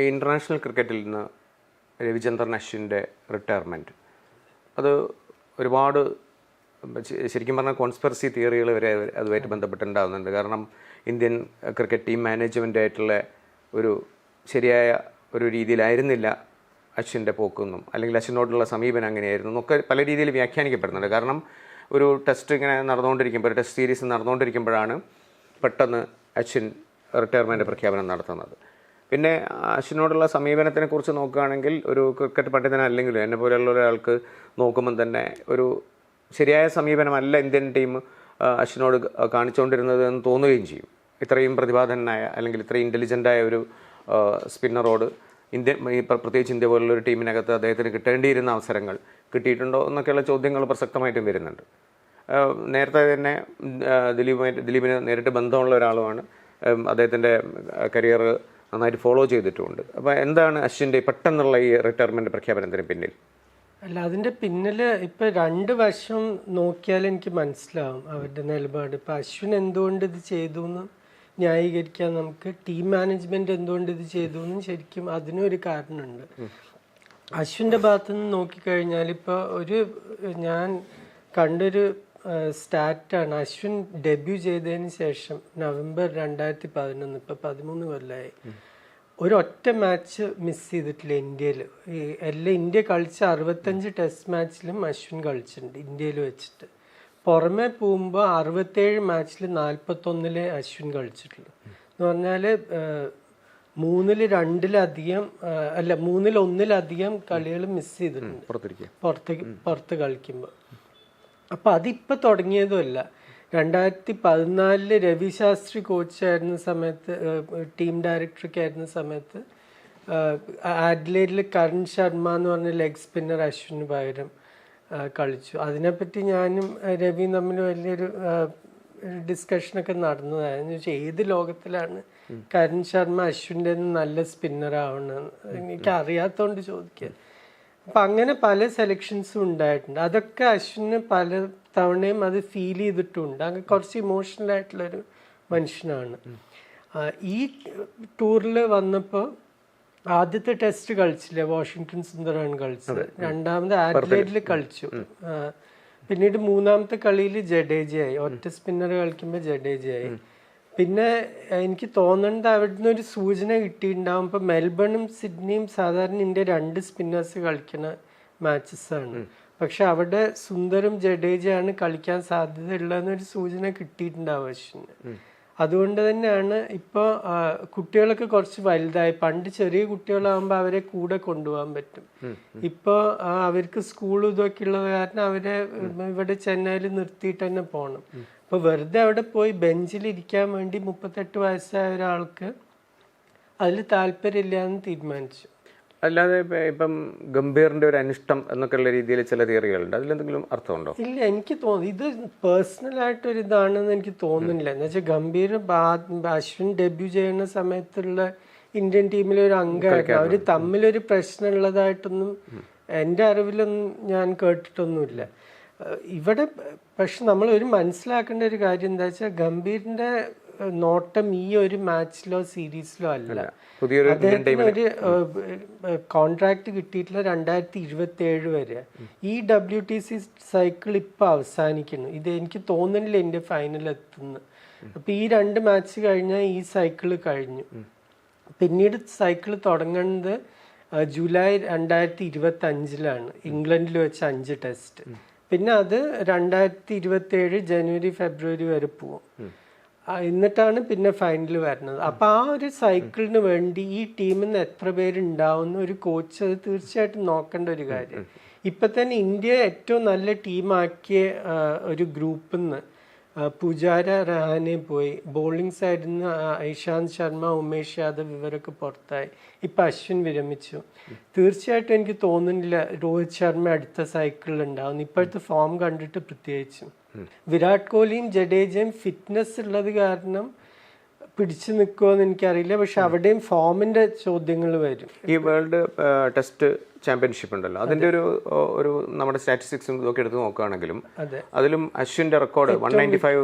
International ക്രിക്കറ്റിൽ നിന്ന് Ravichandran അശ്വിന്റെ retirement. അത് ഒരുപാട് ശരിക്കും പറഞ്ഞാൽ കോൺസ്പെറസി തിയറികൾ വരെ അതുമായിട്ട് ബന്ധപ്പെട്ടുണ്ടാകുന്നുണ്ട് കാരണം ഇന്ത്യൻ ക്രിക്കറ്റ് ടീം മാനേജ്മെന്റ് ആയിട്ടുള്ള ഒരു ശരിയായ ഒരു രീതിയിലായിരുന്നില്ല അശ്വിന്റെ പോക്കൊന്നും. അല്ലെങ്കിൽ അശ്വിനോടുള്ള സമീപനം അങ്ങനെയായിരുന്നു എന്നൊക്കെ പല രീതിയിൽ വ്യാഖ്യാനിക്കപ്പെടുന്നുണ്ട്. കാരണം ഒരു ടെസ്റ്റ് ഇങ്ങനെ നടന്നുകൊണ്ടിരിക്കുമ്പോൾ ഒരു ടെസ്റ്റ് സീരീസ് നടന്നുകൊണ്ടിരിക്കുമ്പോഴാണ് പെട്ടെന്ന് അശ്വിൻ റിട്ടയർമെന്റ് പ്രഖ്യാപനം നടത്തുന്നത്. പിന്നെ അശ്വിനോടുള്ള സമീപനത്തിനെ കുറിച്ച് നോക്കുകയാണെങ്കിൽ ഒരു ക്രിക്കറ്റ് പണ്ഡിതനല്ലെങ്കിലും എന്നെ പോലെയുള്ള ഒരാൾക്ക് നോക്കുമ്പം തന്നെ ഒരു ശരിയായ സമീപനമല്ല ഇന്ത്യൻ ടീം അശ്വിനോട് കാണിച്ചുകൊണ്ടിരുന്നത് എന്ന് തോന്നുകയും ചെയ്യും. ഇത്രയും പ്രതിഭാധനായ അല്ലെങ്കിൽ ഇത്രയും ഇന്റലിജന്റായ ഒരു സ്പിന്നറോട് പ്ര- പ്രത്യേകിച്ച് ഇന്ത്യ പോലുള്ള ഒരു ടീമിനകത്ത് അദ്ദേഹത്തിന് കിട്ടേണ്ടിയിരുന്ന അവസരങ്ങൾ കിട്ടിയിട്ടുണ്ടോ എന്നൊക്കെയുള്ള ചോദ്യങ്ങൾ പ്രസക്തമായിട്ടും വരുന്നുണ്ട്. നേരത്തെ തന്നെ ദിലീപുമായിട്ട് ദിലീപിന് നേരിട്ട് ബന്ധമുള്ള ഒരാളുമാണ്. അദ്ദേഹത്തിന്റെ കരിയർ നന്നായിട്ട് ഫോളോ ചെയ്തിട്ടുമുണ്ട് അപ്പോൾ എന്താണ് അശ്വിന്റെ പെട്ടെന്നുള്ള ഈ റിട്ടയർമെന്റ് പ്രഖ്യാപനത്തിന് പിന്നിൽ? അല്ല അതിന്റെ പിന്നിൽ ഇപ്പം രണ്ട് വശം നോക്കിയാൽ എനിക്ക് മനസ്സിലാവും അവരുടെ നിലപാട്. ഇപ്പം അശ്വിൻ എന്തുകൊണ്ട് ഇത് ചെയ്തു എന്ന് ന്യായീകരിക്കാൻ നമുക്ക് ടീം മാനേജ്മെന്റ് എന്തുകൊണ്ട് ഇത് ചെയ്തു എന്നും ശരിക്കും അതിനൊരു ഒരു കാരണമുണ്ട്. അശ്വിന്റെ ഭാഗത്ത് നിന്ന് നോക്കിക്കഴിഞ്ഞാൽ ഇപ്പോൾ ഒരു ഞാൻ കണ്ടൊരു സ്റ്റാറ്റാണ്. അശ്വിൻ ഡെബ്യൂ ചെയ്തതിന് ശേഷം നവംബർ രണ്ടായിരത്തി പതിനൊന്ന് ഇപ്പം പതിമൂന്ന് കൊല്ലമായി ഒരൊറ്റ മാച്ച് മിസ് ചെയ്തിട്ടില്ല ഇന്ത്യയിൽ ഈ എല്ലാം ഇന്ത്യ കളിച്ച അറുപത്തഞ്ച് ടെസ്റ്റ് മാച്ചിലും അശ്വിൻ കളിച്ചിട്ടുണ്ട് ഇന്ത്യയിൽ വെച്ചിട്ട്. പുറമെ പോകുമ്പോൾ അറുപത്തേഴ് മാച്ചിൽ നാൽപ്പത്തൊന്നിൽ അശ്വിൻ കളിച്ചിട്ടുള്ളൂ. എന്ന് പറഞ്ഞാൽ മൂന്നിൽ രണ്ടിലധികം അല്ല മൂന്നിൽ ഒന്നിലധികം കളികൾ മിസ് ചെയ്തിട്ടുണ്ട്. പുറത്തേക്ക് പുറത്ത് കളിക്കുമ്പോൾ അപ്പോൾ അതിപ്പോൾ തുടങ്ങിയതുമല്ല രണ്ടായിരത്തി പതിനാലിൽ രവിശാസ്ത്രി കോച്ചായിരുന്ന സമയത്ത് ടീം ഡയറക്ടറൊക്കെ ആയിരുന്ന സമയത്ത് ആഡ്ലേഡിൽ കരൺ ശർമ്മ എന്ന് പറഞ്ഞ ലെഗ് സ്പിന്നർ അശ്വിന് പകരം കളിച്ചു. അതിനെപ്പറ്റി ഞാനും രവിയും തമ്മിൽ വലിയൊരു ഡിസ്കഷനൊക്കെ നടന്നതായിരുന്നു. വെച്ചാൽ ഏത് ലോകത്തിലാണ് കരൺ ശർമ്മ അശ്വിന്റെ നല്ല സ്പിന്നർ ആവണമെന്ന് എനിക്ക് അറിയാത്തതുകൊണ്ട് ചോദിക്കുക അപ്പം അങ്ങനെ പല സെലക്ഷൻസും ഉണ്ടായിട്ടുണ്ട്. അതൊക്കെ അശ്വിന് പല തവണയും അത് ഫീൽ ചെയ്തിട്ടുണ്ട്. അങ്ങനെ കുറച്ച് ഇമോഷണൽ ആയിട്ടുള്ളൊരു മനുഷ്യനാണ്. ഈ ടൂറിൽ വന്നപ്പോൾ ആദ്യത്തെ ടെസ്റ്റ് കളിച്ചില്ലേ? വാഷിങ്ടൺ സുന്ദറാണ് കളിച്ചത്. രണ്ടാമത് ആഡ്ലേഡിൽ കളിച്ചു. പിന്നീട് മൂന്നാമത്തെ കളിയിൽ ജഡേജയായി. ഒറ്റ സ്പിന്നർ കളിക്കുമ്പോൾ ജഡേജയായി. പിന്നെ എനിക്ക് തോന്നുന്നത് അവിടുന്ന് ഒരു സൂചന കിട്ടിയിട്ടുണ്ടാവും ഇപ്പം മെൽബണും സിഡ്നിയും സാധാരണ ഇന്ത്യ രണ്ട് സ്പിന്നേഴ്സ് കളിക്കുന്ന മാച്ചസ് ആണ്. പക്ഷെ അവിടെ സുന്ദരും ജഡേജയാണ് കളിക്കാൻ സാധ്യതയുള്ളതെന്നൊരു സൂചന കിട്ടിയിട്ടുണ്ട് ആവശ്യത്തിന് അതുകൊണ്ട് തന്നെയാണ് ഇപ്പോൾ കുട്ടികളൊക്കെ കുറച്ച് വലുതായി. പണ്ട് ചെറിയ കുട്ടികളാകുമ്പോൾ അവരെ കൂടെ കൊണ്ടുപോകാൻ പറ്റും. ഇപ്പോൾ അവർക്ക് സ്കൂളും ഇതൊക്കെ ഉള്ളത് കാരണം അവരെ ഇവിടെ ചെന്നൈയിൽ നിർത്തിയിട്ട് തന്നെ പോകണം. അപ്പൊ വെറുതെ അവിടെ പോയി ബെഞ്ചിൽ ഇരിക്കാൻ വേണ്ടി മുപ്പത്തെട്ട് വയസ്സായ ഒരാൾക്ക് അതിൽ താല്പര്യമില്ല എന്ന് തീരുമാനിച്ചു. അല്ലാതെ ഇപ്പ- ഗംഭീറിന്റെ ഒരു അനിഷ്ടം എന്നൊക്കെയുള്ള രീതിയിൽ ചില തിയറികളുണ്ട്. അതിലെന്തെങ്കിലും അർത്ഥമുണ്ടോ? ഇല്ല എനിക്ക് തോന്നി ഇത് പേഴ്സണൽ ആയിട്ടൊരു ഇതാണെന്ന് എനിക്ക് തോന്നുന്നില്ല. എന്ന് വെച്ചാൽ ഗംഭീർ അശ്വിൻ ഡെബ്യൂ ചെയ്യുന്ന സമയത്തുള്ള ഇന്ത്യൻ ടീമിലെ ഒരു അംഗമായിരുന്നു അവർ തമ്മിലൊരു പ്രശ്നം ഉള്ളതായിട്ടൊന്നും എന്റെ അറിവിലൊന്നും ഞാൻ കേട്ടിട്ടൊന്നുമില്ല. ഇവിടെ പക്ഷെ നമ്മൾ ഒരു മനസ്സിലാക്കേണ്ട ഒരു കാര്യം എന്താ വെച്ചാൽ ഗംഭീറിന്റെ നോട്ടം ഈ ഒരു മാച്ചിലോ സീരീസിലോ അല്ല. അദ്ദേഹത്തിന് ഒരു കോൺട്രാക്ട് കിട്ടിയിട്ടുള്ള രണ്ടായിരത്തി ഇരുപത്തി ഏഴ് വരെ ഈ ഡബ്ല്യു ടി സി സൈക്കിൾ ഇപ്പൊ അവസാനിക്കുന്നു. ഇത് എനിക്ക് തോന്നുന്നില്ല എന്റെ ഫൈനൽ എത്തുന്നു. അപ്പൊ ഈ രണ്ട് മാച്ച് കഴിഞ്ഞാൽ ഈ സൈക്കിൾ കഴിഞ്ഞു. പിന്നീട് സൈക്കിൾ തുടങ്ങുന്നത് ജൂലൈ രണ്ടായിരത്തി ഇരുപത്തി അഞ്ചിലാണ് ഇംഗ്ലണ്ടിൽ വെച്ച അഞ്ച് ടെസ്റ്റ്. പിന്നെ അത് രണ്ടായിരത്തി ഇരുപത്തി ഏഴ് ജനുവരി ഫെബ്രുവരി വരെ പോവും. എന്നിട്ടാണ് പിന്നെ ഫൈനൽ വരുന്നത്. അപ്പൊ ആ ഒരു സൈക്കിളിന് വേണ്ടി ഈ ടീമിൽ നിന്ന് എത്ര പേരുണ്ടാവുന്ന ഒരു കോച്ച് അത് തീർച്ചയായിട്ടും നോക്കേണ്ട ഒരു കാര്യം. ഇപ്പൊ തന്നെ ഇന്ത്യ ഏറ്റവും നല്ല ടീമാക്കിയ ഒരു ഗ്രൂപ്പിൽ നിന്ന് പുജാര റഹാനെ പോയി. ബോളിംഗ് സൈഡിൽ നിന്ന് ഇഷാന്ത് ശർമ്മ ഉമേഷ് യാദവ് ഇവരൊക്കെ പുറത്തായി. ഇപ്പം അശ്വിൻ വിരമിച്ചു. തീർച്ചയായിട്ടും എനിക്ക് തോന്നുന്നില്ല രോഹിത് ശർമ്മ അടുത്ത സൈക്കിളിൽ ഉണ്ടാവും ഇപ്പോഴത്തെ ഫോം കണ്ടിട്ട് പ്രത്യേകിച്ചും. വിരാട് കോഹ്ലിയും ജഡേജയും ഫിറ്റ്നസ് ഉള്ളത് കാരണം പിടിച്ചു നിൽക്കുമോയെന്ന് എനിക്കറിയില്ല. പക്ഷെ അവിടെയും ഫോമിന്റെ ചോദ്യങ്ങൾ വരും. ഈ വേൾഡ് ടെസ്റ്റ് ചാമ്പ്യൻഷിപ്പ് ഉണ്ടല്ലോ. അതിന്റെ ഒരു ഒരു നമ്മുടെ സ്റ്റാറ്റിസ്റ്റിക്സും ഇതൊക്കെ എടുത്ത് നോക്കുകയാണെങ്കിലും അതെ. അതിലും അശ്വിന്റെ record one ninety five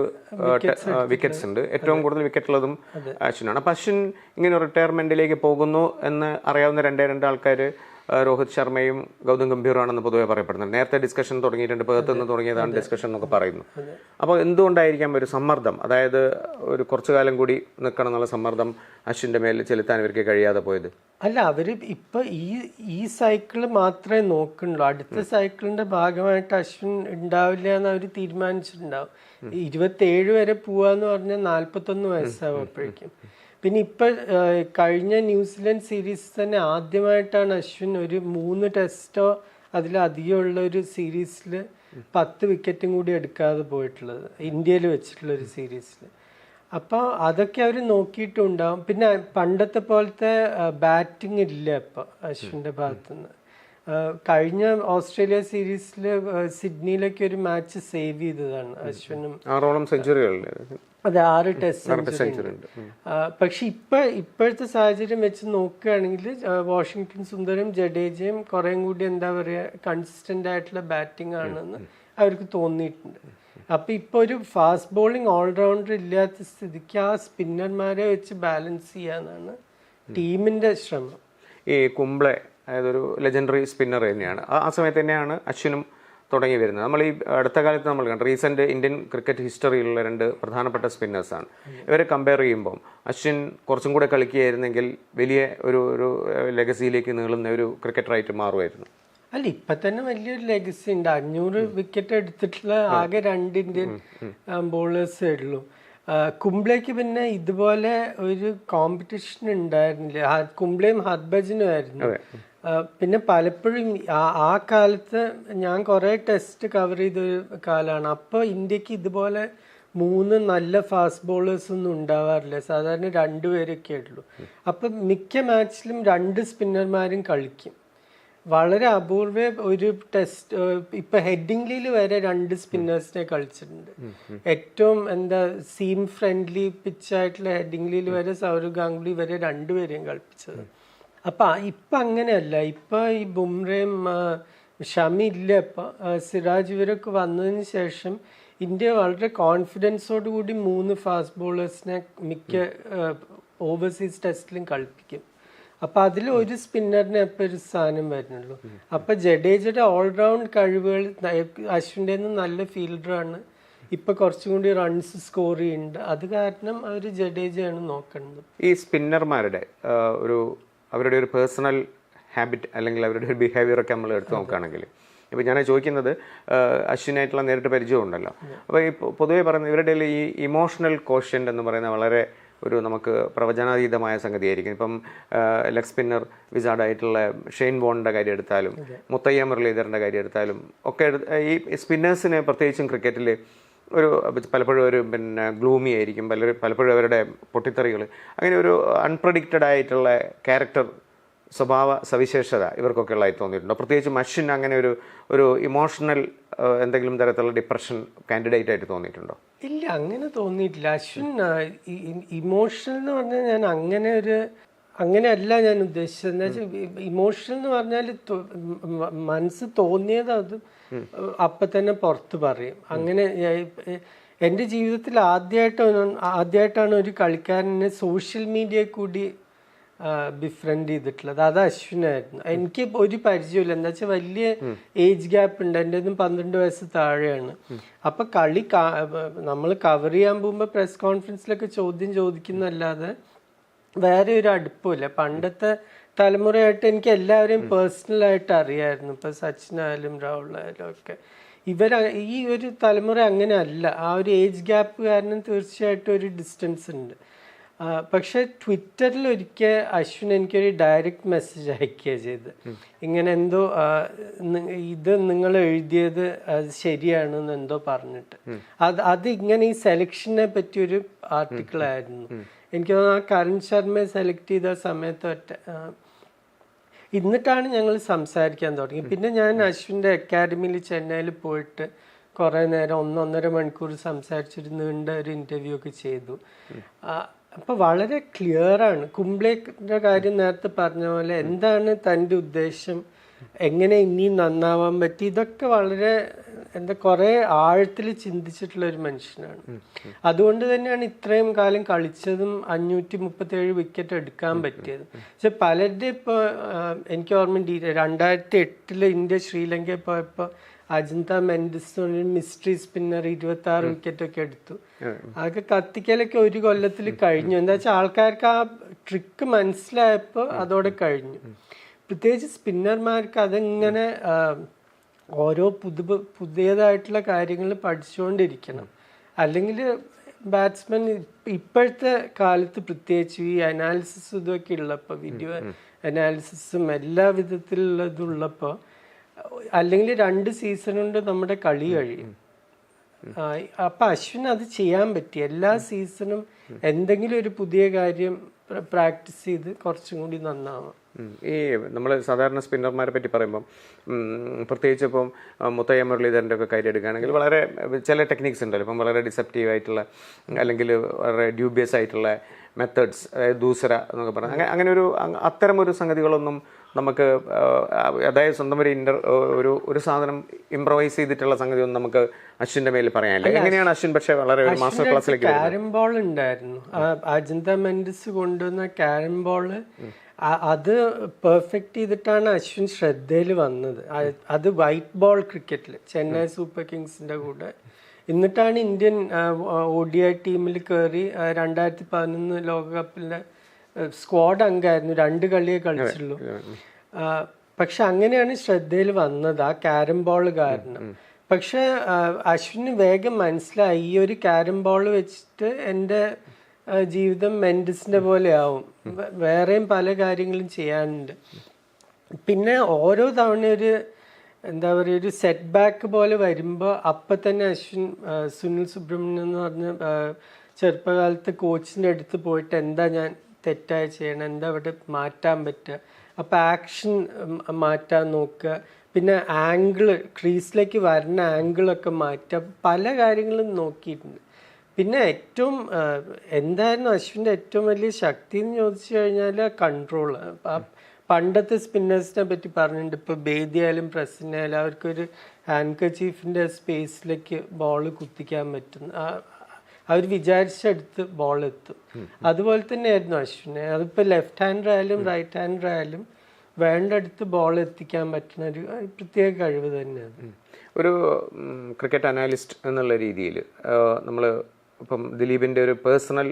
wickets ഉണ്ട്. ഏറ്റവും കൂടുതൽ വിക്കറ്റ് ഉള്ളതും അശ്വിനാണ്. അപ്പൊ അശ്വിൻ ഇങ്ങനെ റിട്ടയർമെന്റിലേക്ക് പോകുന്നു എന്ന് അറിയാവുന്ന രണ്ടേ രണ്ട് ആൾക്കാർ രോഹിത് ശർമ്മയും ഗൗതം ഗംഭീറുമാണെന്ന് പൊതുവെ പറയപ്പെടുന്നത് നേരത്തെ ഡിസ്കഷൻ തുടങ്ങിയിട്ടുണ്ട് പേർത്ത് നിന്ന് തുടങ്ങിയതാണ് ഡിസ്കഷൻ എന്നൊക്കെ പറയുന്നു. അപ്പോൾ എന്തുകൊണ്ടായിരിക്കാം ഒരു സമ്മർദ്ദം? അതായത് ഒരു കുറച്ചു കാലം കൂടി നിൽക്കണം എന്നുള്ള സമ്മർദ്ദം അശ്വിന്റെ മേൽ ചെലുത്താൻ ഇവർക്ക് കഴിയാതെ പോയത്? അല്ല അവർ ഇപ്പൊ ഈ ഈ സൈക്കിൾ മാത്രമേ നോക്കുന്നുള്ളൂ. അടുത്ത സൈക്കിളിന്റെ ഭാഗമായിട്ട് അശ്വിൻ ഉണ്ടാവില്ല എന്ന് അവർ തീരുമാനിച്ചിട്ടുണ്ടാവും. ഇരുപത്തേഴ് വരെ പോവാന്ന് പറഞ്ഞാൽ നാല്പത്തൊന്ന് വയസ്സാവും അപ്പോഴേക്കും. പിന്നെ ഇപ്പൊ കഴിഞ്ഞ ന്യൂസിലൻഡ് സീരീസ് തന്നെ ആദ്യമായിട്ടാണ് അശ്വിൻ ഒരു മൂന്ന് ടെസ്റ്റോ അതിലധികമുള്ള ഒരു സീരീസിൽ പത്ത് വിക്കറ്റും കൂടി എടുക്കാതെ പോയിട്ടുള്ളത് ഇന്ത്യയിൽ വെച്ചിട്ടുള്ള ഒരു സീരീസിൽ. അപ്പോൾ അതൊക്കെ അവർ നോക്കിയിട്ടുണ്ടാവും. പിന്നെ പണ്ടത്തെ പോലത്തെ ബാറ്റിംഗ് ഇല്ല ഇപ്പോൾ അശ്വിന്റെ ഭാഗത്തുനിന്ന്. കഴിഞ്ഞ ഓസ്ട്രേലിയ സീരീസിൽ സിഡ്നിയിലൊക്കെ ഒരു മാച്ച് സേവ് ചെയ്തതാണ് അശ്വിനും. ആറോളം സെഞ്ചുറികളിൽ അതെ ആറ് ടെസ്റ്റ് സെഞ്ചുറി ഉണ്ട് പക്ഷെ ഇപ്പൊ ഇപ്പോഴത്തെ സാഹചര്യം വെച്ച് നോക്കുകയാണെങ്കിൽ വാഷിങ്ടൺ സുന്ദരം ജഡേജയും കുറേം കൂടി എന്താ പറയുക കൺസിസ്റ്റന്റ് ആയിട്ടുള്ള ബാറ്റിംഗ് ആണെന്ന് അവർക്ക് തോന്നിയിട്ടുണ്ട്. അപ്പൊ ഇപ്പൊ ഒരു ഫാസ്റ്റ് ബോളിംഗ് ഓൾറൗണ്ടർ ഇല്ലാത്ത സ്ഥിതിക്ക് ആ സ്പിന്നർമാരെ വെച്ച് ബാലൻസ് ചെയ്യാന്നാണ് ടീമിന്റെ ശ്രമം. ഈ കുംബ്ലെ അതായത് ഒരു ലെജൻഡറി സ്പിന്നർ തന്നെയാണ്. ആ സമയത്ത് തന്നെയാണ് അശ്വിനും തുടങ്ങി വരുന്നത്. നമ്മൾ ഈ അടുത്ത കാലത്ത് നമ്മൾ കണ്ടു. റീസെന്റ് ഇന്ത്യൻ ക്രിക്കറ്റ് ഹിസ്റ്ററിയിലുള്ള രണ്ട് പ്രധാനപ്പെട്ട സ്പിന്നേഴ്സാണ് ഇവരെ കമ്പയർ ചെയ്യുമ്പോൾ അശ്വിൻ കുറച്ചും കൂടെ കളിക്കുകയായിരുന്നെങ്കിൽ വലിയ ഒരു ഒരു ലെഗസിയിലേക്ക് നീളുന്ന ഒരു ക്രിക്കറ്ററായിട്ട് മാറുമായിരുന്നു. അല്ല ഇപ്പൊ തന്നെ വലിയൊരു ലെഗസി ഉണ്ട്. അഞ്ഞൂറ് വിക്കറ്റ് എടുത്തിട്ടുള്ള ആകെ രണ്ട് ഇന്ത്യൻ ബോളേഴ്സേ ഉള്ളൂ. കുംബ്ലേക്ക് പിന്നെ ഇതുപോലെ ഒരു കോമ്പറ്റീഷൻ ഉണ്ടായിരുന്നില്ല. കുംബ്ലയും ഹർഭജനും ആയിരുന്നു പിന്നെ പലപ്പോഴും ആ- കാലത്ത് ഞാൻ കുറേ ടെസ്റ്റ് കവർ ചെയ്ത കാലാണ്. കാലമാണ് അപ്പോൾ ഇന്ത്യയ്ക്ക് ഇതുപോലെ മൂന്ന് നല്ല ഫാസ്റ്റ് ബോളേഴ്സ് ഒന്നും ഉണ്ടാവാറില്ല. സാധാരണ രണ്ടുപേരൊക്കെ ഉള്ളൂ അപ്പം മിക്ക മാച്ചിലും രണ്ട് സ്പിന്നർമാരും കളിക്കും. വളരെ അപൂർവ ഒരു ടെസ്റ്റ് ഇപ്പൊ ഹെഡിംഗ്ലിയിൽ വരെ രണ്ട് സ്പിന്നേഴ്സിനെ കളിച്ചിട്ടുണ്ട്. ഏറ്റവും എന്താ സീം ഫ്രണ്ട്ലി പിച്ചായിട്ടുള്ള ഹെഡിംഗ്ലിയിൽ വരെ സൗരവ് ഗാംഗുലി വരെ രണ്ടുപേരെയും കളിപ്പിച്ചത്. അപ്പൊ ഇപ്പൊ അങ്ങനെയല്ല. ഇപ്പൊ ഈ ബുംറയും ഷമി ഇല്ല സിറാജ് ഇവരൊക്കെ വന്നതിന് ശേഷം ഇന്ത്യ വളരെ കോൺഫിഡൻസോട് കൂടി മൂന്ന് ഫാസ്റ്റ് ബോളേഴ്സിനെ മിക്ക ഓവർസീസ് ടെസ്റ്റിലും കളിപ്പിക്കും. അപ്പൊ അതിൽ ഒരു സ്പിന്നറിനെ ഇപ്പൊ ഒരു സ്ഥാനം വരുന്നുള്ളൂ. അപ്പൊ ജഡേജയുടെ ഓൾറൗണ്ട് കഴിവുകൾ അശ്വിന്റെ നല്ല ഫീൽഡറാണ് ഇപ്പൊ കുറച്ചും കൂടി റൺസ് സ്കോർ ചെയ്യുന്നുണ്ട്. അത് കാരണം അവർ ജഡേജയാണ് നോക്കുന്നത്. ഈ സ്പിന്നർമാരുടെ ഒരു അവരുടെ ഒരു പേഴ്സണൽ ഹാബിറ്റ് അല്ലെങ്കിൽ അവരുടെ ഒരു ബിഹേവിയർ ഒക്കെ നമ്മൾ എടുത്തു നോക്കുകയാണെങ്കിൽ. ഇപ്പോൾ ഞാൻ ചോദിക്കുന്നത് അശ്വിനായിട്ടുള്ള നേരിട്ട് പരിചയം ഉണ്ടല്ലോ. അപ്പോൾ ഈ പൊതുവേ പറയുന്നത് ഇവരുടെ ഈ ഇമോഷണൽ കോഷ്യന്റ് എന്ന് പറയുന്ന വളരെ ഒരു നമുക്ക് പ്രവചനാതീതമായ സംഗതിയായിരിക്കും. ഇപ്പം ലെഗ് സ്പിന്നർ വിസാർഡായിട്ടുള്ള ഷെയ്ൻ ബോണിന്റെ കാര്യം എടുത്താലും മുത്തയ്യ മുരളീധരന്റെ കാര്യം എടുത്താലും ഒക്കെ എടുത്ത് ഈ സ്പിന്നേഴ്സിന് പ്രത്യേകിച്ചും ക്രിക്കറ്റിൽ ഒരു പലപ്പോഴും ഒരു പിന്നെ ഗ്ലൂമി ആയിരിക്കും. പല പലപ്പോഴും അവരുടെ പൊട്ടിത്തെറികൾ അങ്ങനെ ഒരു അൺപ്രഡിക്റ്റഡ് ആയിട്ടുള്ള ക്യാരക്ടർ സ്വഭാവ സവിശേഷത ഇവർക്കൊക്കെ ഉള്ളതായി തോന്നിയിട്ടുണ്ടോ. പ്രത്യേകിച്ച് മഷിൻ അങ്ങനെ ഒരു ഒരു ഇമോഷണൽ എന്തെങ്കിലും തരത്തിലുള്ള ഡിപ്രഷൻ കാൻഡിഡേറ്റ് ആയിട്ട് തോന്നിയിട്ടുണ്ടോ? ഇല്ല അങ്ങനെ തോന്നിയിട്ടില്ല. അശ്വിൻ ഇമോഷണൽ എന്ന് പറഞ്ഞാൽ ഞാൻ അങ്ങനെ ഒരു അങ്ങനെയല്ല ഞാൻ ഉദ്ദേശിച്ചത്. എന്താ വെച്ചാൽ ഇമോഷണൽ എന്ന് പറഞ്ഞാൽ മനസ്സ് തോന്നിയത് അത് അപ്പൊ തന്നെ പുറത്ത് പറയും. അങ്ങനെ എന്റെ ജീവിതത്തിൽ ആദ്യമായിട്ടാണ് ആദ്യമായിട്ടാണ് ഒരു കളിക്കാരനെ സോഷ്യൽ മീഡിയ കൂടി ബിഫ്രണ്ട് ചെയ്തിട്ടുള്ളത്. അത് അശ്വിനായിരുന്നു. എനിക്ക് ഒരു പരിചയമില്ല എന്താ വെച്ചാൽ വലിയ ഏജ് ഗ്യാപ്പ് ഉണ്ട്. എന്റെ ഒന്നും പന്ത്രണ്ട് വയസ്സ് താഴെയാണ്. അപ്പൊ കളി നമ്മൾ കവർ ചെയ്യാൻ പോകുമ്പോൾ പ്രസ് കോൺഫറൻസിലൊക്കെ ചോദ്യം ചോദിക്കുന്നല്ലാതെ വേറെ ഒരു അടുപ്പമില്ല. പണ്ടത്തെ തലമുറയായിട്ട് എനിക്ക് എല്ലാവരെയും പേഴ്സണലായിട്ട് അറിയായിരുന്നു. ഇപ്പൊ സച്ചിനായാലും രാഹുലായാലും ഒക്കെ. ഇവർ ഈ ഒരു തലമുറ അങ്ങനെ അല്ല ആ ഒരു ഏജ് ഗ്യാപ്പ് കാരണം തീർച്ചയായിട്ടും ഒരു ഡിസ്റ്റൻസ് ഉണ്ട്. പക്ഷെ ട്വിറ്ററിൽ ഒരിക്കൽ അശ്വിൻ എനിക്കൊരു ഡയറക്റ്റ് മെസ്സേജ് അയക്കുക ചെയ്ത് ഇങ്ങനെ എന്തോ ഇത് നിങ്ങൾ എഴുതിയത് ശരിയാണെന്ന് എന്തോ പറഞ്ഞിട്ട്. അത് അത് ഇങ്ങനെ ഈ സെലക്ഷനെ പറ്റിയൊരു ആർട്ടിക്കിൾ ആയിരുന്നു. എനിക്ക് തോന്നുന്നു ആ കരൺ ശർമ്മയെ സെലക്ട് ചെയ്ത സമയത്ത് ഒറ്റ എന്നിട്ടാണ് ഞങ്ങൾ സംസാരിക്കാൻ തുടങ്ങി പിന്നെ ഞാൻ അശ്വിന്റെ അക്കാഡമിയിൽ ചെന്നൈയിൽ പോയിട്ട് കുറേ നേരം ഒന്നൊന്നര മണിക്കൂർ സംസാരിച്ചൊരു നീണ്ട ഒരു ഇന്റർവ്യൂ ഒക്കെ ചെയ്തു. അപ്പോൾ വളരെ ക്ലിയർ ആണ്. കുംബ്ലേന്റെ കാര്യം നേരത്തെ പറഞ്ഞ പോലെ എന്താണ് തന്റെ ഉദ്ദേശം? എങ്ങനെ ഇനിയും നന്നാവാൻ പറ്റി? ഇതൊക്കെ വളരെ എന്താ കുറെ ആഴത്തിൽ ചിന്തിച്ചിട്ടുള്ള ഒരു മനുഷ്യനാണ്. അതുകൊണ്ട് തന്നെയാണ് ഇത്രയും കാലം കളിച്ചതും അഞ്ഞൂറ്റി മുപ്പത്തി ഏഴ് വിക്കറ്റ് എടുക്കാൻ പറ്റിയത്. പക്ഷെ പലരുടെ ഇപ്പൊ ആ, എനിക്ക് ഓർമ്മയുണ്ട് രണ്ടായിരത്തി എട്ടിൽ ഇന്ത്യ ശ്രീലങ്കയിൽ പോയപ്പോ അജന്ത മെൻഡിസ് മിസ്റ്ററി സ്പിന്നർ ഇരുപത്തി ആറ് വിക്കറ്റ് ഒക്കെ എടുത്തു അതൊക്കെ കത്തിക്കലൊക്കെ ഒരു കൊല്ലത്തിൽ കഴിഞ്ഞു. എന്താ വെച്ചാൽ ആൾക്കാർക്ക് ആ ട്രിക്ക് മനസ്സിലായപ്പോൾ അതോടെ കഴിഞ്ഞു. പ്രത്യേകിച്ച് സ്പിന്നർമാർക്ക് അതിങ്ങനെ ഓരോ പുതു പുതിയതായിട്ടുള്ള കാര്യങ്ങൾ പഠിച്ചുകൊണ്ടിരിക്കണം. അല്ലെങ്കിൽ ബാറ്റ്സ്മാൻ ഇപ്പോഴത്തെ കാലത്ത് പ്രത്യേകിച്ച് ഈ അനാലിസിസ് ഇതൊക്കെ ഉള്ളപ്പോൾ വീഡിയോ അനാലിസിസും എല്ലാ വിധത്തിലുള്ളതും ഉള്ളപ്പോൾ അല്ലെങ്കിൽ രണ്ട് സീസൺ കൊണ്ട് നമ്മുടെ കളി കഴിയും. അപ്പം അശ്വിൻ അത് ചെയ്യാൻ പറ്റി. എല്ലാ സീസണും എന്തെങ്കിലും ഒരു പുതിയ കാര്യം പ്രാക്ടീസ് ചെയ്ത് കുറച്ചും കൂടി നന്നാവാം. ഈ നമ്മൾ സാധാരണ സ്പിന്നർമാരെ പറ്റി പറയുമ്പം പ്രത്യേകിച്ച് ഇപ്പം മുത്തയ്യ മുരളീധരന്റെ ഒക്കെ കാര്യം എടുക്കുകയാണെങ്കിൽ വളരെ ചില ടെക്നിക്സ് ഉണ്ടല്ലോ. ഇപ്പം വളരെ ഡിസെപ്റ്റീവ് ആയിട്ടുള്ള അല്ലെങ്കിൽ വളരെ ഡ്യൂബിയസ് ആയിട്ടുള്ള മെത്തേഡ്സ് അതായത് ദൂസര എന്നൊക്കെ പറഞ്ഞാൽ അങ്ങനെ അങ്ങനെ ഒരു അത്തരം ഒരു സംഗതികളൊന്നും നമുക്ക് അതായത് സ്വന്തം ഒരു ഇന്റർ ഒരു ഒരു സാധനം ഇംപ്രവൈസ് ചെയ്തിട്ടുള്ള സംഗതി ഒന്നും നമുക്ക് അശ്വിന്റെ മേൽ പറയാനില്ല. എങ്ങനെയാണ് അശ്വിൻ പക്ഷേ വളരെ ഒരു മാസ്റ്റർ ക്ലാസ്സിലേക്ക് ക്യാരംബോൾ ക്യാരം ബോൾ ഉണ്ടായിരുന്നു. അജന്ത മെൻഡിസ് കൊണ്ടുവന്ന ക്യാരം ബോൾ അത് പെർഫെക്റ്റ് ചെയ്തിട്ടാണ് അശ്വിൻ ശ്രദ്ധയിൽ വന്നത്. അത് വൈറ്റ് ബോൾ ക്രിക്കറ്റിൽ ചെന്നൈ സൂപ്പർ കിങ്സിന്റെ കൂടെ. എന്നിട്ടാണ് ഇന്ത്യൻ ഒ ഡി ഐ ടീമിൽ കയറി രണ്ടായിരത്തി പതിനൊന്ന് ലോകകപ്പിലെ സ്ക്വാഡ് അംഗമായിരുന്നു രണ്ട് കളിയെ കളിച്ചുള്ളൂ. പക്ഷെ അങ്ങനെയാണ് ശ്രദ്ധയിൽ വന്നത് ആ ക്യാരം ബോൾ കാരണം. പക്ഷെ അശ്വിന് വേഗം മനസ്സിലായി. ഈ ഒരു ക്യാരം ബോൾ വെച്ചിട്ട് എന്റെ ജീവിതം മെൻഡിസിന്റെ പോലെ ആവും വേറെയും പല കാര്യങ്ങളും ചെയ്യാനുണ്ട്. പിന്നെ ഓരോ തവണ ഒരു എന്താ പറയുക ഒരു സെറ്റ് ബാക്ക് പോലെ വരുമ്പോൾ അപ്പം തന്നെ അശ്വിൻ സുനിൽ സുബ്രഹ്മണ്യം എന്ന് പറഞ്ഞ ചെറുപ്പകാലത്ത് കോച്ചിന്റെ അടുത്ത് പോയിട്ട് എന്താ ഞാൻ തെറ്റായി ചെയ്യണം എന്താ അവിടെ മാറ്റാൻ പറ്റുക അപ്പം ആക്ഷൻ മാറ്റാൻ നോക്കുക. പിന്നെ ആംഗിൾ ക്രീസിലേക്ക് വരുന്ന ആംഗിളൊക്കെ മാറ്റുക. പല കാര്യങ്ങളും നോക്കിയിട്ടുണ്ട്. പിന്നെ ഏറ്റവും എന്തായിരുന്നു അശ്വിന്റെ ഏറ്റവും വലിയ ശക്തി എന്ന് ചോദിച്ചു കഴിഞ്ഞാൽ കൺട്രോൾ പണ്ടത്തെ സ്പിന്നേഴ്സിനെ പറ്റി പറഞ്ഞിട്ടുണ്ട്. ഇപ്പോൾ ബേദിയായാലും പ്രസിനായാലും അവർക്കൊരു ഹാൻഡ് കച്ചീഫിന്റെ സ്പേസിലേക്ക് ബോൾ കുത്തിക്കാൻ പറ്റും. അവർ വിചാരിച്ചെടുത്ത് ബോൾ എത്തും. അതുപോലെ തന്നെയായിരുന്നു അശ്വിനെ. അതിപ്പോൾ ലെഫ്റ്റ് ഹാൻഡർ ആയാലും റൈറ്റ് ഹാൻഡർ ആയാലും വേണ്ടടുത്ത് ബോൾ എത്തിക്കാൻ പറ്റുന്ന ഒരു പ്രത്യേക കഴിവ് തന്നെയാണ്. ഒരു ക്രിക്കറ്റ് അനാലിസ്റ്റ് എന്നുള്ള രീതിയിൽ നമ്മൾ ഇപ്പം ദിലീപിന്റെ ഒരു പേഴ്സണൽ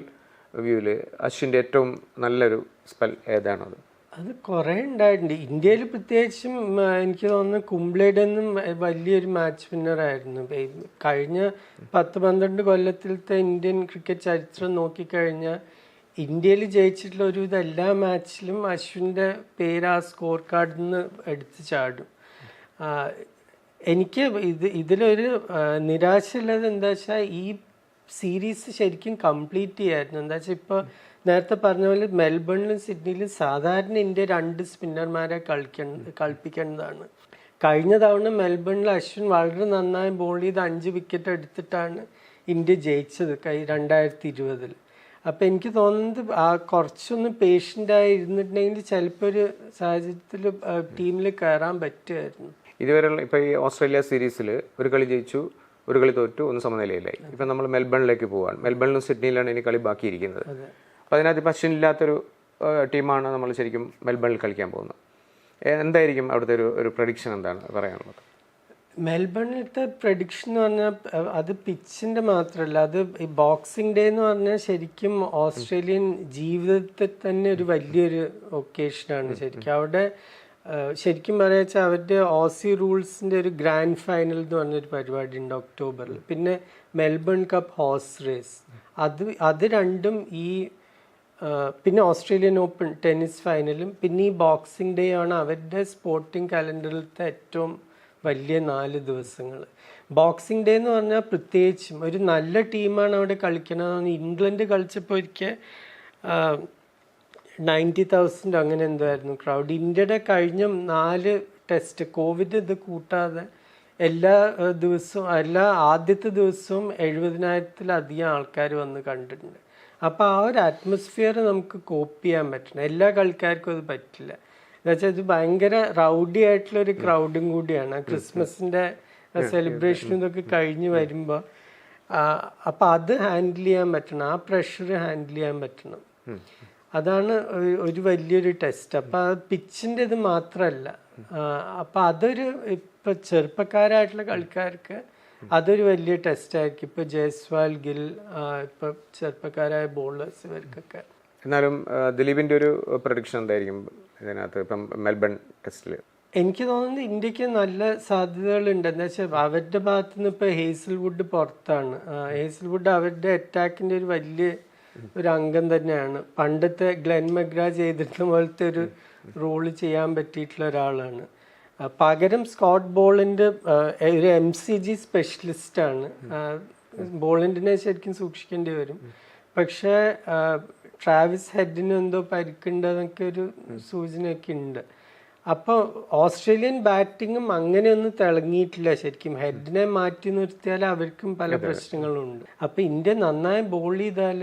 വ്യൂവിൽ അശ്വിന്റെ ഏറ്റവും നല്ലൊരു സ്പെൽ ഏതാണത്? അത് കുറേ ഉണ്ടായിട്ടുണ്ട്. ഇന്ത്യയിൽ പ്രത്യേകിച്ചും എനിക്ക് തോന്നുന്നു കുംബ്ലേഡ് എന്നും വലിയൊരു മാച്ച് വിന്നറായിരുന്നു കഴിഞ്ഞ പത്ത് പന്ത്രണ്ട് കൊല്ലത്തിലത്തെ ഇന്ത്യൻ ക്രിക്കറ്റ് ചരിത്രം നോക്കിക്കഴിഞ്ഞാൽ ഇന്ത്യയിൽ ജയിച്ചിട്ടുള്ള ഒരു എല്ലാ മാച്ചിലും അശ്വിന്റെ പേര് ആ സ്കോർ കാർഡിൽ നിന്ന് എടുത്ത് ചാടും. എനിക്ക് ഇത് ഇതിലൊരു നിരാശയുള്ളത് എന്താ വെച്ചാൽ ഈ സീരീസ് ശരിക്കും കംപ്ലീറ്റ് ചെയ്യായിരുന്നു. എന്താ വെച്ചാൽ ഇപ്പോൾ നേരത്തെ പറഞ്ഞ പോലെ മെൽബണിലും സിഡ്നിയിലും സാധാരണ ഇന്ത്യ രണ്ട് സ്പിന്നർമാരെ കളിക്ക കളിപ്പിക്കേണ്ടതാണ്. കഴിഞ്ഞ തവണ മെൽബണിൽ അശ്വിൻ വളരെ നന്നായി ബോൾ ചെയ്ത് അഞ്ച് വിക്കറ്റ് എടുത്തിട്ടാണ് ഇന്ത്യ ജയിച്ചത് കൈ രണ്ടായിരത്തി ഇരുപതിൽ അപ്പം എനിക്ക് തോന്നുന്നത് ആ കുറച്ചൊന്ന് പേഷ്യന്റായി ഇരുന്നിട്ടുണ്ടെങ്കിൽ ചിലപ്പോൾ ഒരു സാഹചര്യത്തിൽ ടീമിൽ കയറാൻ പറ്റുമായിരുന്നു. ഇതുവരെയുള്ള ഇപ്പോൾ ഈ ഓസ്ട്രേലിയ സീരീസിൽ ഒരു കളി ജയിച്ചു. ഒരു കളി തോറ്റു ഒന്ന് സമനിലയിലായി. ഇപ്പം നമ്മൾ മെൽബണിലേക്ക് പോവാണ്. മെൽബണിലും സിഡ്നിയിലാണ് ഇനി കളി ബാക്കിയിരിക്കുന്നത്. അപ്പോൾ അതിനകത്ത് ഇപ്പം അശ്വിൻ ഇല്ലാത്തൊരു ടീമാണ് നമ്മൾ ശരിക്കും മെൽബണിൽ കളിക്കാൻ പോകുന്നത്. എന്തായിരിക്കും അവിടുത്തെ ഒരു ഒരു പ്രഡിക്ഷൻ എന്താണ് പറയാനുള്ളത്? മെൽബണിലത്തെ പ്രഡിക്ഷൻ എന്ന് പറഞ്ഞാൽ അത് പിച്ചിന്റെ മാത്രമല്ല അത് ഈ ബോക്സിംഗ് ഡേ എന്ന് പറഞ്ഞാൽ ശരിക്കും ഓസ്ട്രേലിയൻ ജീവിതത്തിൽ തന്നെ ഒരു വലിയൊരു ഒക്കേഷനാണ് ശരിക്കും. അവിടെ ശരിക്കും പറയാ വെച്ചാൽ അവരുടെ ഓസി റൂൾസിന്റെ ഒരു ഗ്രാൻഡ് ഫൈനൽ എന്ന് പറഞ്ഞൊരു പരിപാടി ഉണ്ട് ഒക്ടോബറിൽ പിന്നെ മെൽബൺ കപ്പ് ഹോസ് റേസ്. അത് അത് രണ്ടും ഈ പിന്നെ ഓസ്ട്രേലിയൻ ഓപ്പൺ ടെന്നീസ് ഫൈനലും പിന്നെ ഈ ബോക്സിംഗ് ഡേ ആണ് അവരുടെ സ്പോർട്ടിംഗ് കലണ്ടറിലത്തെ ഏറ്റവും വലിയ നാല് ദിവസങ്ങൾ ബോക്സിംഗ് ഡേ എന്ന് പറഞ്ഞാൽ പ്രത്യേകിച്ചും ഒരു നല്ല ടീമാണ് അവിടെ കളിക്കുന്നത് ഇംഗ്ലണ്ട് കളിച്ചപ്പോൾ ഒരിക്കൽ നയന്റി തൗസൻഡ് അങ്ങനെ എന്തായിരുന്നു ക്രൗഡ് ഇന്ത്യയുടെ കഴിഞ്ഞ നാല് ടെസ്റ്റ് കോവിഡ് ഇത് കൂട്ടാതെ എല്ലാ ദിവസവും എല്ലാ ആദ്യത്തെ ദിവസവും എഴുപതിനായിരത്തിലധികം ആൾക്കാർ വന്ന് കണ്ടിട്ടുണ്ട്. അപ്പോൾ ആ ഒരു അറ്റ്മോസ്ഫിയർ നമുക്ക് കോപ്പ് ചെയ്യാൻ പറ്റണം. എല്ലാ കളിക്കാർക്കും അത് പറ്റില്ല. എന്നുവെച്ചാൽ ഇത് ഭയങ്കര റൗഡി ആയിട്ടുള്ള ഒരു ക്രൗഡും കൂടിയാണ്. ക്രിസ്മസിന്റെ സെലിബ്രേഷൻ ഇതൊക്കെ കഴിഞ്ഞ് വരുമ്പോൾ അപ്പം അത് ഹാൻഡിൽ ചെയ്യാൻ പറ്റണം. ആ പ്രഷർ ഹാൻഡിൽ ചെയ്യാൻ പറ്റണം. അതാണ് ഒരു- വലിയൊരു ടെസ്റ്റ് അപ്പം ആ പിച്ചിന്റെ ഇത് മാത്രമല്ല അപ്പം അതൊരു ഇപ്പം ചെറുപ്പക്കാരായിട്ടുള്ള കളിക്കാർക്ക് അതൊരു വലിയ ടെസ്റ്റ് ആയിരിക്കും. ഇപ്പൊ ജയ്സ്വാൽ ഗിൽ ഇപ്പൊ ചെറുപ്പക്കാരായ ബോളേഴ്സ് ഇവർക്കൊക്കെ. എന്നാലും ദിലീപിന്റെ ഒരു പ്രൊഡിക്ഷൻ എന്തായിരിക്കും ഇതിനകത്ത്? ഇപ്പം മെൽബൺ ടെസ്റ്റിൽ എനിക്ക് തോന്നുന്നത് ഇന്ത്യയ്ക്ക് നല്ല സാധ്യതകളുണ്ട്. എന്താ വെച്ചാൽ അവരുടെ ഭാഗത്തുനിന്ന് ഇപ്പൊ ഇപ്പോൾ ഹേസൽവുഡ് പുറത്താണ്. ഹേസൽവുഡ് അവരുടെ അറ്റാക്കിന്റെ ഒരു വലിയ ഒരു അംഗം തന്നെയാണ്. പണ്ടത്തെ ഗ്ലെൻ മഗ്ര ചെയ്തിരുന്ന പോലത്തെ ഒരു റോൾ ചെയ്യാൻ പറ്റിയിട്ടുള്ള ഒരാളാണ്. പകരം സ്കോട്ട് ബോളിന്റെ ഒരു എം സി ജി സ്പെഷ്യലിസ്റ്റാണ്. ബോളിന്റെ ശരിക്കും സൂക്ഷിക്കേണ്ടി വരും. പക്ഷേ ട്രാവിസ് ഹെഡിന് എന്തോ പരിക്കുണ്ടെന്നൊക്കെ ഒരു സൂചനയൊക്കെ ഉണ്ട്. അപ്പോൾ ഓസ്ട്രേലിയൻ ബാറ്റിങ്ങും അങ്ങനെയൊന്നും തിളങ്ങിയിട്ടില്ല ശരിക്കും. ഹെഡിനെ മാറ്റി നിർത്തിയാൽ അവർക്കും പല പ്രശ്നങ്ങളുണ്ട്. അപ്പോൾ ഇന്ത്യ നന്നായി ബോൾ ചെയ്താൽ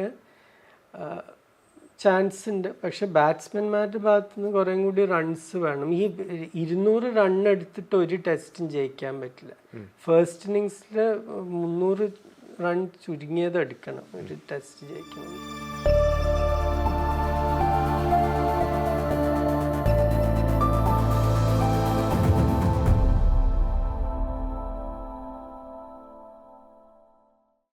ചാൻസ് ഉണ്ട് പക്ഷെ ബാറ്റ്സ്മാൻമാരുടെ ഭാഗത്തു നിന്ന് കുറേ കൂടി റൺസ് വേണം. ഈ ഇരുന്നൂറ് റൺ എടുത്തിട്ട് ഒരു ടെസ്റ്റും ജയിക്കാൻ പറ്റില്ല. ഫസ്റ്റ് ഇന്നിങ്സിൽ മുന്നൂറ് റൺ ചുരുങ്ങിയത് എടുക്കണം. ഒരു ടെസ്റ്റ് ജയിക്കണം.